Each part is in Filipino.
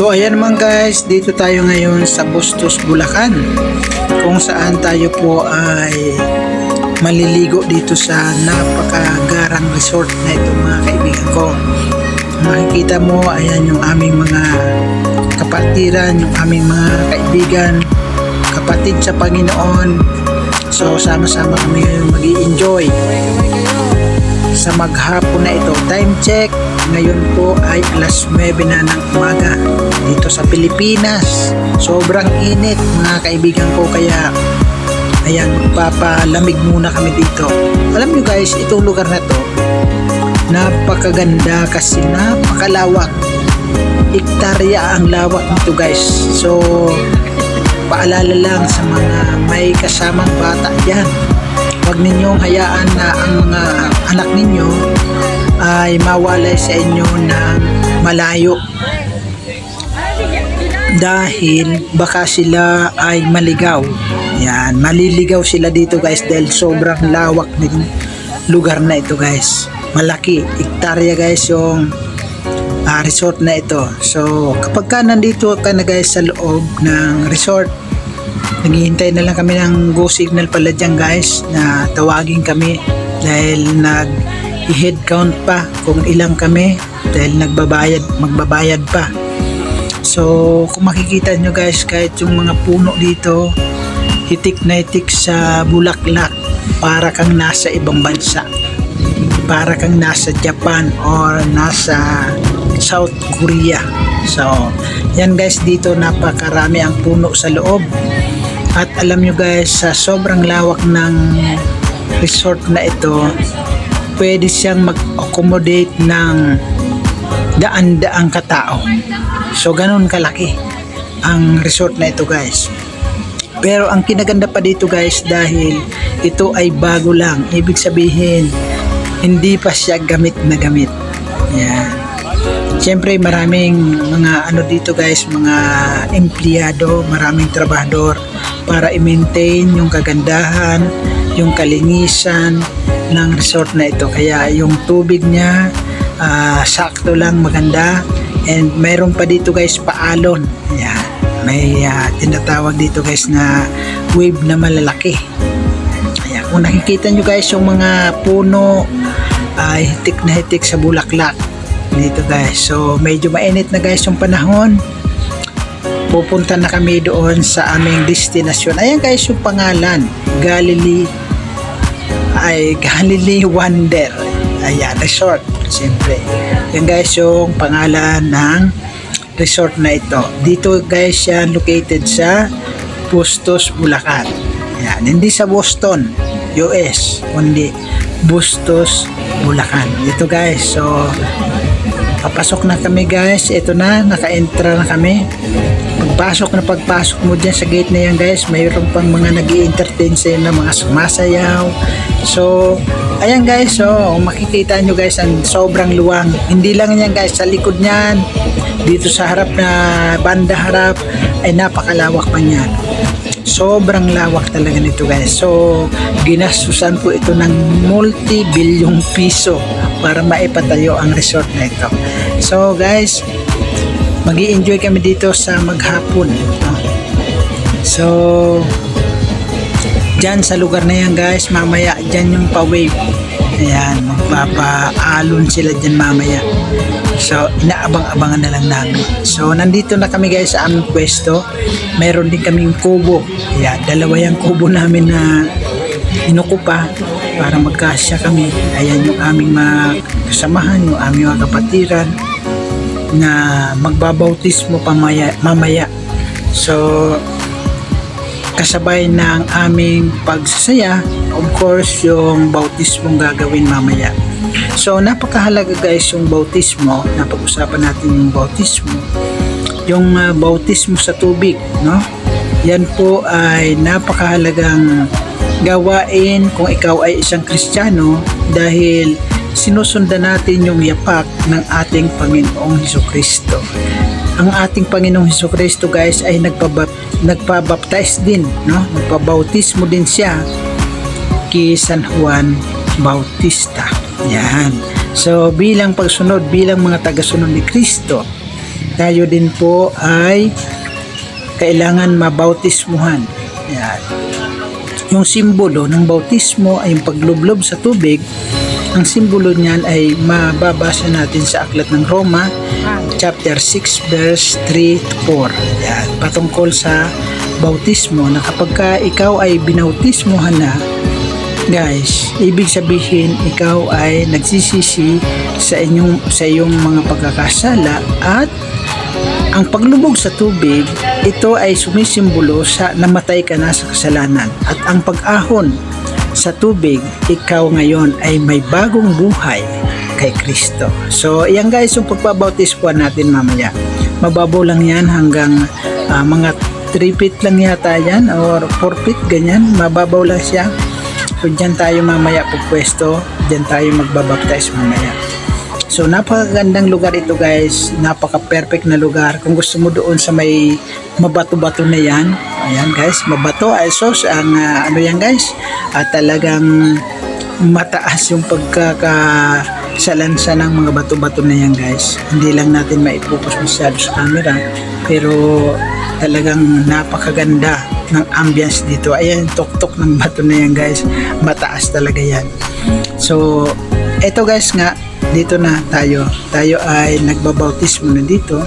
So ayan naman guys, dito tayo ngayon sa Bustos, Bulacan kung saan tayo po ay maliligo dito sa napakagarang resort na ito mga kaibigan ko. Makikita mo, ayan yung aming mga kapatiran, yung aming mga kaibigan, kapatid sa Panginoon. So sama-sama kami mag enjoy sa maghapon na ito. Time check, ngayon po ay alas 9 na ng umaga dito sa Pilipinas. Sobrang init mga kaibigan ko kaya ayan, papalamig muna kami dito. Alam nyo guys, itong lugar na to napakaganda kasi napakalawak. Iktarya ang lawak nito guys. So, paalala lang sa mga may kasamang bata dyan. Huwag ninyong hayaan na ang mga anak ninyo ay mawalay sa inyo ng malayo dahil baka sila ay maligaw. Yan, maliligaw sila dito guys dahil sobrang lawak ng lugar na ito guys. Malaki, hektarya guys yung ah, resort na ito. So, kapag ka nandito ka na guys sa loob ng resort, naghihintay na lang kami ng go signal pala dyan guys na tawagin kami dahil nag head count pa kung ilang kami dahil nagbabayad magbabayad pa so kung makikita nyo guys kahit yung mga puno dito hitik na hitik sa bulaklak para kang nasa ibang bansa. Para kang nasa Japan or nasa South Korea. So yan guys dito napakarami ang puno sa loob. At alam nyo guys, sa sobrang lawak ng resort na ito, pwede siyang mag-accommodate ng daan-daang katao. So, ganun kalaki ang resort na ito guys. Pero ang kinaganda pa dito guys dahil ito ay bago lang. Ibig sabihin, hindi pa siya gamit na gamit. Yan. Siyempre maraming mga ano dito guys, mga empleyado, maraming trabahador para i-maintain yung kagandahan, yung kalinisan ng resort na ito. Kaya yung tubig niya ah, sakto lang maganda and mayroon pa dito guys paalon. Yan. May ah, tinatawag dito guys na wave na malalaki. Ayan, kung nakikita nyo guys yung mga puno ay hitik na hitik sa bulaklak dito guys. So medyo mainit na guys yung panahon. Pupunta na kami doon sa aming destinasyon. Ayan guys yung pangalan. Galilee ay Galilee Wonder. Ayan, resort. Siyempre. Yan guys yung pangalan ng resort na ito. Dito guys yan located sa Bustos, Bulacan. Ayan, hindi sa Boston, US, kundi Bustos, Bulacan. Dito guys, so papasok na kami guys. Ito na, naka-entra na kami. Pagpasok na pagpasok mo dyan sa gate na yan guys, mayroon pang mga nag entertain sa na mga sumasayaw. So, ayan guys, so makikita nyo guys ang sobrang luwang. Hindi lang yan guys, sa likod niyan, dito sa harap na banda harap, ay napakalawak pa niyan. Sobrang lawak talaga nito guys. So, ginastusan ko ito ng multi-bilyong piso para maipatayo ang resort na ito. So guys, mag enjoy kami dito sa maghapon. So, dyan sa lugar na yan guys, mamaya dyan yung pa-wave. Ayan, magpapaalon sila dyan mamaya. So, inaabang-abangan na lang namin. So, nandito na kami guys sa aming pwesto. Meron din kaming kubo. Ayan, dalawa yung kubo namin na inukupa para magkasya kami. Ayan yung aming mga kasamahan, yung aming mga kapatiran na magbabautismo pamaya, mamaya. So, kasabay ng aming pagsasaya, of course, yung bautismong gagawin mamaya. So, napakahalaga guys yung bautismo. Napag-usapan natin yung bautismo. Yung uh, bautismo sa tubig, no? Yan po ay napakahalagang gawain kung ikaw ay isang Kristiyano dahil sinusundan natin yung yapak ng ating Panginoong Heso Kristo. Ang ating Panginoong Heso Kristo guys ay nagpabap nagpabaptize din, no? Nagpabautismo din siya kay San Juan Bautista. Yan. So bilang pagsunod, bilang mga tagasunod ni Kristo, tayo din po ay kailangan mabautismuhan. Yan. Yung simbolo ng bautismo ay yung paglublob sa tubig. Ang simbolo niyan ay mababasa natin sa Aklat ng Roma, chapter 6, verse 3 to 4. Yan. Patungkol sa bautismo na kapag ka ikaw ay binautismohan na, guys, ibig sabihin ikaw ay nagsisisi sa inyong sa iyong mga pagkakasala at ang paglubog sa tubig, ito ay sumisimbolo sa namatay ka na sa kasalanan at ang pag-ahon sa tubig, ikaw ngayon ay may bagong buhay kay Kristo. So, yan guys, yung pagpabautis po natin mamaya. Mababaw lang yan hanggang ah, mga 3 feet lang yata yan or 4 feet, ganyan. Mababaw lang siya. So, dyan tayo mamaya pupwesto. Dyan tayo magbabaptize mamaya. So napakagandang lugar ito guys, napaka-perfect na lugar. Kung gusto mo doon sa may mabato-bato na yan, ayan guys, mabato ay sos ang ah, ano yan guys, at talagang mataas yung pagkakasalansa ng mga bato-bato na yan guys. Hindi lang natin maipokus masyado sa camera, pero talagang napakaganda ng ambience dito. Ayan, tok-tok ng bato na yan guys. Mataas talaga yan. So, eto guys nga, dito na tayo. Tayo ay nagbabautismo na dito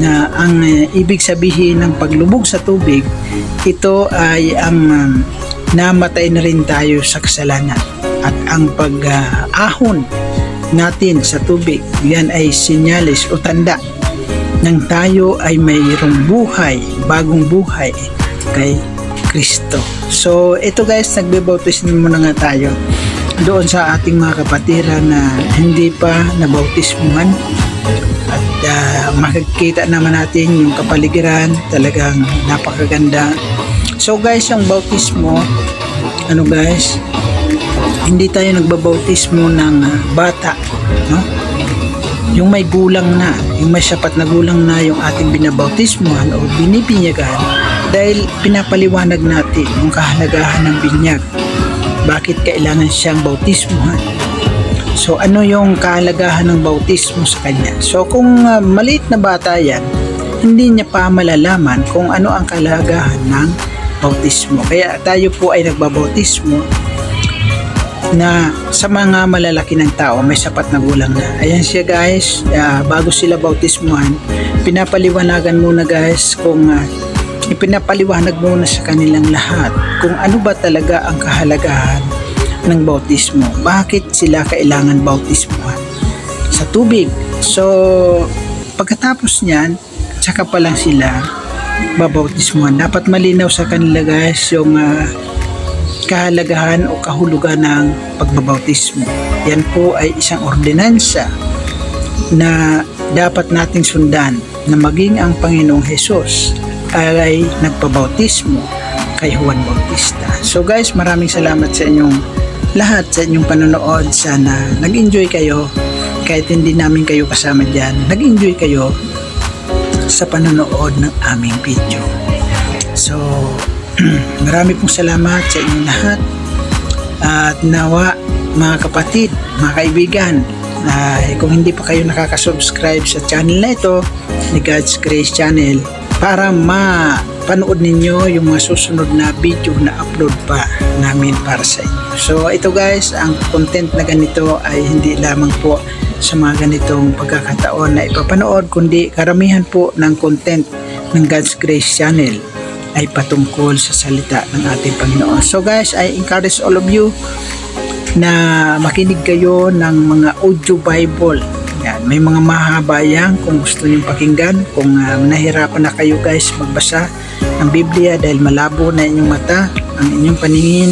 na ang eh, ibig sabihin ng paglubog sa tubig, ito ay ang um, namatay na rin tayo sa kasalanan. At ang pag-ahon natin sa tubig, yan ay sinyalis o tanda ng tayo ay mayroong buhay, bagong buhay kay Kristo. So, ito guys, nagbebautismo muna nga tayo doon sa ating mga kapatiran na hindi pa nabautismuhan. At ah, makikita naman natin yung kapaligiran talagang napakaganda. So guys yung bautismo ano guys hindi tayo nagbabautismo ng ah, bata no? Yung may gulang na, yung may sapat na gulang na yung ating binabautismuhan o binibinyagan dahil pinapaliwanag natin yung kahalagahan ng binyag bakit kailangan siyang bautismuhan. So ano yung kahalagahan ng bautismo sa kanya? So kung uh, maliit na bata yan, hindi niya pa malalaman kung ano ang kahalagahan ng bautismo. Kaya tayo po ay nagbabautismo na sa mga malalaki ng tao may sapat na gulang na. Ayan siya guys, uh, bago sila bautismuhan, pinapaliwanagan muna guys kung uh, ipinapaliwanag muna sa kanilang lahat kung ano ba talaga ang kahalagahan ng bautismo. Bakit sila kailangan bautismuhan? Sa tubig. So, pagkatapos niyan, tsaka pa lang sila babautismuhan. Dapat malinaw sa kanila guys yung uh, kahalagahan o kahulugan ng pagbabautismo. Yan po ay isang ordinansa na dapat nating sundan na maging ang Panginoong Hesus ay nagpabautismo kay Juan Bautista. So guys, maraming salamat sa inyong lahat sa inyong panonood. Sana nag-enjoy kayo kahit hindi namin kayo kasama dyan. Nag-enjoy kayo sa panonood ng aming video. So, marami pong salamat sa inyong lahat. At nawa, mga kapatid, mga kaibigan, ay kung hindi pa kayo nakaka-subscribe sa channel na ito, ni God's Grace Channel, para mapanood ninyo yung mga susunod na video na upload pa namin para sa inyo. So ito guys, ang content na ganito ay hindi lamang po sa mga ganitong pagkakataon na ipapanood kundi karamihan po ng content ng God's Grace Channel ay patungkol sa salita ng ating Panginoon. So guys, I encourage all of you na makinig kayo ng mga audio Bible yan, may mga mahaba yan kung gusto nyo pakinggan. Kung uh, nahirapan na kayo guys magbasa ng Biblia dahil malabo na inyong mata, ang inyong paningin.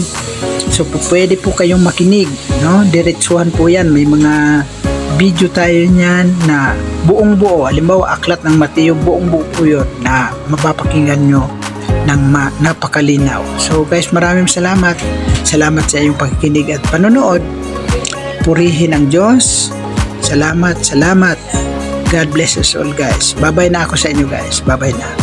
So pwede po kayong makinig, no? Diretsuhan po yan. May mga video tayo niyan na buong buo. Halimbawa, aklat ng Mateo, buong buo po yun na mapapakinggan nyo ng ma- napakalinaw. So guys, maraming salamat. Salamat sa iyong pakikinig at panonood. Purihin ang Diyos Salamat, salamat. God bless us all guys. Babay na ako sa inyo guys. Babay na.